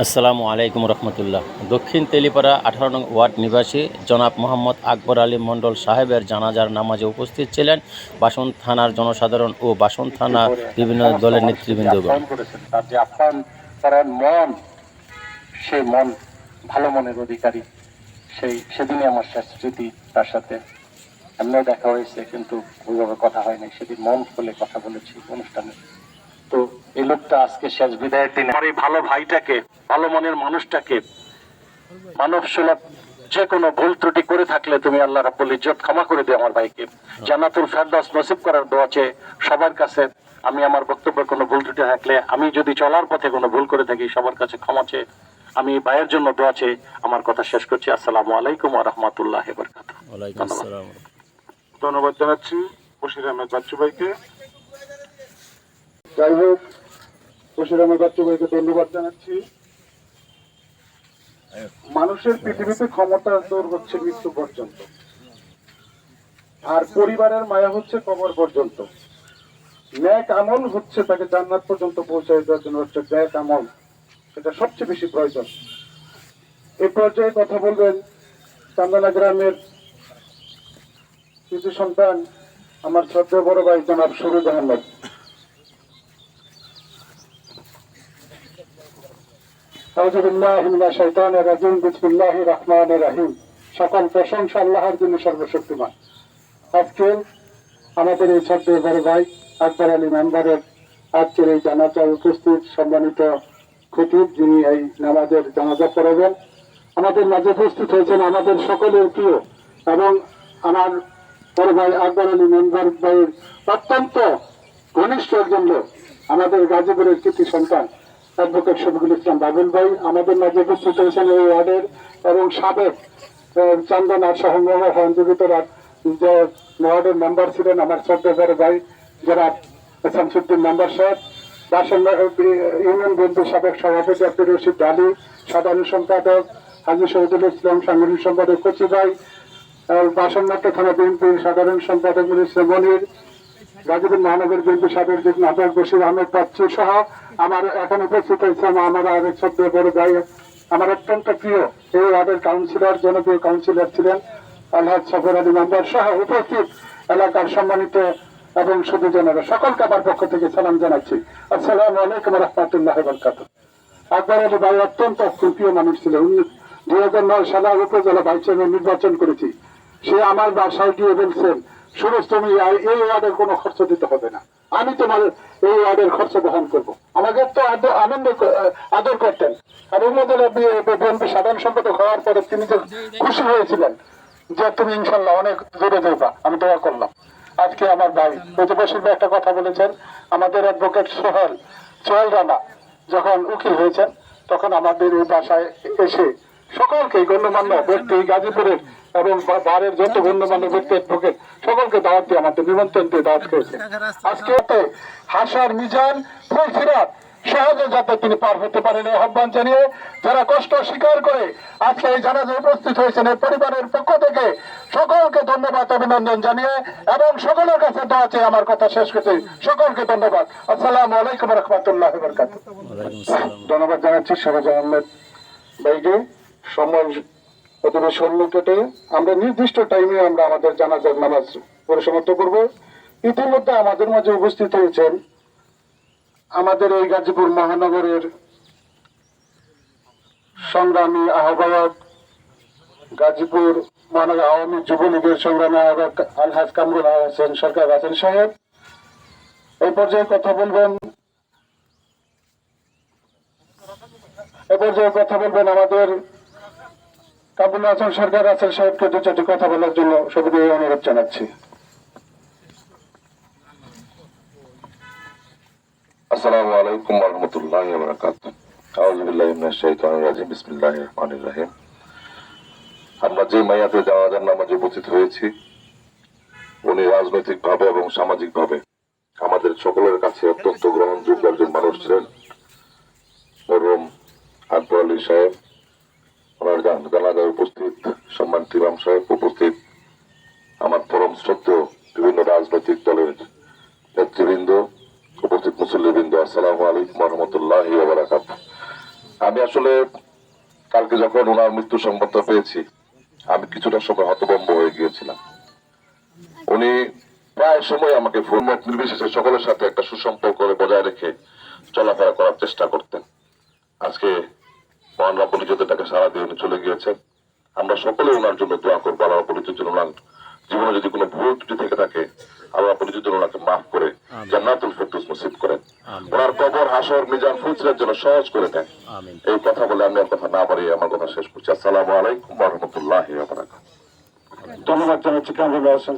আসসালামু আলাইকুম রহমতুল্লাহ। দক্ষিণ তেলিপাড়া আঠারো নং ওয়ার্ড নিবাসী জনাব মোহাম্মদ আকবর আলী মণ্ডল সাহেবের জানাজার নামাজে উপস্থিত ছিলেন। বাসন থানার জনসাধারণ ও বাসন থানা বিভিন্ন দলের নেতৃবৃন্দগণ। তার যে আহ্বান করার মন, সে মন ভালো মনের অধিকারী। সেই, সেদিনই আমার শেষ স্মৃতি তার সাথে। এমনিও দেখা হয়েছে, কিন্তু ওইভাবে কথা হয়নি। সেদিন মন খুলে কথা বলেছি অনুষ্ঠানে। তো এই লোকটা আজকে শেষ বিদায়ের দিনে। আমার এই ভালো ভাইটাকে ভালো মনের মানুষটাকে মানব সুলভ যে কোনো ভুল ত্রুটি করে থাকলে তুমি আল্লাহ রাব্বুল ইজ্জত ক্ষমা করে দিও আমার ভাইকে। জান্নাতুল ফেরদাউস নসিব করার দোয়া চেয়ে সবার কাছে আমি আমার বক্তব্যে কোনো ভুল ত্রুটি থাকলে আমি যদি চলার পথে কোনো ভুল করে থাকি সবার কাছে ক্ষমা চেয়ে আমি ভাইয়ের জন্য দোয়া চেয়ে আমার কথা শেষ করছি। আসসালামু আলাইকুম ওয়া রাহমাতুল্লাহি ওয়া বারাকাতুহু। ওয়ালাইকুম আসসালাম ধন্যবাদ জানাচ্ছি বশির আহমেদ বাচ্চু ভাইকে। যাই হোক বশির আহমেদ বাচ্চু ভাইকে ধন্যবাদ জানাচ্ছি। মানুষের পৃথিবীতে ক্ষমতার দৌড় হচ্ছে মৃত্যু পর্যন্ত। আর পরিবারের মায়া হচ্ছে কবর পর্যন্ত। ন্যাক আমল হচ্ছে তাকে জান্নাত পর্যন্ত পৌঁছায় দেওয়ার জন্য হচ্ছে ন্যাক আমল। সেটা সবচেয়ে বেশি প্রয়োজন। এই পর্যায়ে কথা বলবেন চান্দনা গ্রামের কিছু সন্তান, আমার ছোট্ট বড় ভাই জনাব সুরুজ আহমেদ। রহিম সকল প্রশংসা আল্লাহর জন্য সর্বশক্তিমান। আজকে আমাদের এই ছোট্ট বড় ভাই, আকবর আলী মেম্বারের আজকের এই জানাজায় উপস্থিত সম্মানিত খতিব, যিনি এই নামাজের জানাজা পড়াবেন। আমাদের মাঝে উপস্থিত হয়েছেন আমাদের সকলের প্রিয় এবং আমার বড় ভাই আকবর আলী মেম্বার ভাইয়ের অত্যন্ত ঘনিষ্ঠ একজন লোক, আমাদের গাজীপুরের কৃতি সন্তান। অ্যাডভোকেট শফিকুল ইসলাম বাবুল ভাই, আমাদের মাঝে উপস্থিত হয়েছেন এই ওয়ার্ডের এবং সাবেক চন্দন আর সহমর্ম সহযোগিতার যে ওয়ার্ডের মেম্বার ছিলেন আমার বড় ভাই যারা শামসুদ্দিন মেম্বার সাহেব বাসন ইউনিয়ন বিএনপির সাবেক সভাপতি আব্দুর রশিদ আলী, সাধারণ সম্পাদক হাজি শহীদুল ইসলাম, সাংগঠনিক সম্পাদক কচি ভাই বাসনমাত্র থানা বিএনপির সাধারণ সম্পাদক মনির মহানগর আহ্বায়ক বশির আহমেদ পাচ্ছি সহ আমার উপস্থিত হয়েছে আমার বড় আমার অত্যন্ত প্রিয় এই ওয়ার্ডের কাউন্সিলর জনপ্রিয় কাউন্সিলর ছিলেন সফর আলী মেম্বার সহ উপস্থিত এলাকার সম্মানিত এবং শুধু জনেরা সকলকে আমার পক্ষ থেকে সালাম জানাচ্ছি। আসসালামু আলাইকুম রহমতুল্লাহ বরকাত আকবর আলী ভাই অত্যন্ত প্রিয় মানুষ ছিলেন। দুই হাজার নয় সালে উপজেলা ভাইস চেয়ারম্যান নির্বাচন করেছি। সে আমার বাসায় গিয়ে বলছেন সুরেশ, তুমি এই- ওয়ার্ডের কোনো খরচ দিতে হবে না। আমি তোমার এই ওয়ার্ডের খরচ বহন করব। আমাকে তো আনন্দ আদর করতেন। আর উপজেলা সাধারণ সম্পাদক হওয়ার পরে তিনি যে খুশি হয়েছিলেন যে তুমি ইনশাল্লাহ অনেক জোরে যাইবা আমি দোয়া করলাম। আজকে আমার ভাই প্রতিবেশীর একটা কথা বলেছেন। আমাদের অ্যাডভোকেট সোহেল সোহেল রানা যখন উকিল হয়েছেন, তখন আমাদের এই বাসায় এসে সকলকে গণ্যমান্য ব্যক্তি গাজীপুরের এবং বা- বারের যত গণ্যমান্য ব্যক্তি অ্যাডভোকেট সকলকে দাওয়াত দিয়ে আমাদের নিমন্ত্রণ দিয়ে দাওয়াত করেছে। আজকে হাসার মিজান ফুলফিরাত সহজে যাতে তিনি পার হতে পারেন এই আহ্বান জানিয়ে যারা কষ্ট স্বীকার করে আজকে এই জানাজে উপস্থিত হয়েছেন এই পরিবারের পক্ষ থেকে সকলকে ধন্যবাদ অভিনন্দন জানিয়ে এবং সকলের কাছে দোয়া চেয়ে আমার কথা শেষ করতে সকলকে ধন্যবাদ। আসসালামু আলাইকুম রহমতুল্লাহ ধন্যবাদ জানাচ্ছি সবাই আহমেদ ভাইকে সময় প্রথমে শূন্য কেটে আমরা নির্দিষ্ট টাইমে আমরা আমাদের জানাজার নামাজ পরিসমাপ্ত করব। ইতিমধ্যে আমাদের মাঝে উপস্থিত হয়েছেন আমাদের এই গাজীপুর মহানগরের সংগ্রামী আহ্বায়ক, গাজীপুর মহানগর আওয়ামী যুবলীগের সংগ্রামী আহ্বায়ক আলহাজ কামরুল হোসেন সরকার হাসান সাহেব। এই পর্যায়ে কথা বলবেন, এ পর্যায়ে কথা বলবেন আমাদের কাবুল হাসান সরকার আছেন সাহেবকে দু চারটি কথা বলার জন্য অনুরোধ জানাচ্ছি। আসসালামু আলাইকুম রহমতুল্লাহ আমরা যে জানাজার নামাজে উপস্থিত হয়েছি, উনি রাজনৈতিকভাবে এবং সামাজিকভাবে আমাদের সকলের কাছে অত্যন্ত গ্রহণযোগ্য একজন মানুষ ছিলেন। সাহেব। আমি আসলে কালকে যখন ওনার মৃত্যু সংবাদটা পেয়েছি, আমি কিছুটা সময় হতভম্ব হয়ে গিয়েছিলাম। উনি প্রায় সময় আমাকে ফোন নির্বিশেষে সকলের সাথে একটা সুসম্পর্ক বজায় রেখে চলাফেরা করার চেষ্টা করতেন। আজকে মহান ইজ্জতের তাকে সারা দিয়ে উনি চলে গিয়েছেন। আমরা সকলে ওনার জন্য দোয়া করব, আল্লাহ ইজ্জতের জন্য ওনার জীবনে যদি কোনো ভুল ত্রুটি থেকে থাকে আল্লাহ রাব্বুল ওনাকে মাফ করে জান্নাতুল ফেরদৌস নসিব করেন। ওনার কবর হাসর মিজান ফুজরের জন্য সহজ করে দেন। এই কথা বলে আমি আর কথা না পারি আমার কথা শেষ করছি। আসসালামু আলাইকুম ওয়া রাহমাতুল্লাহি ওয়া বারাকাতুহু। ধন্যবাদ জানাচ্ছি কামরুল হাসান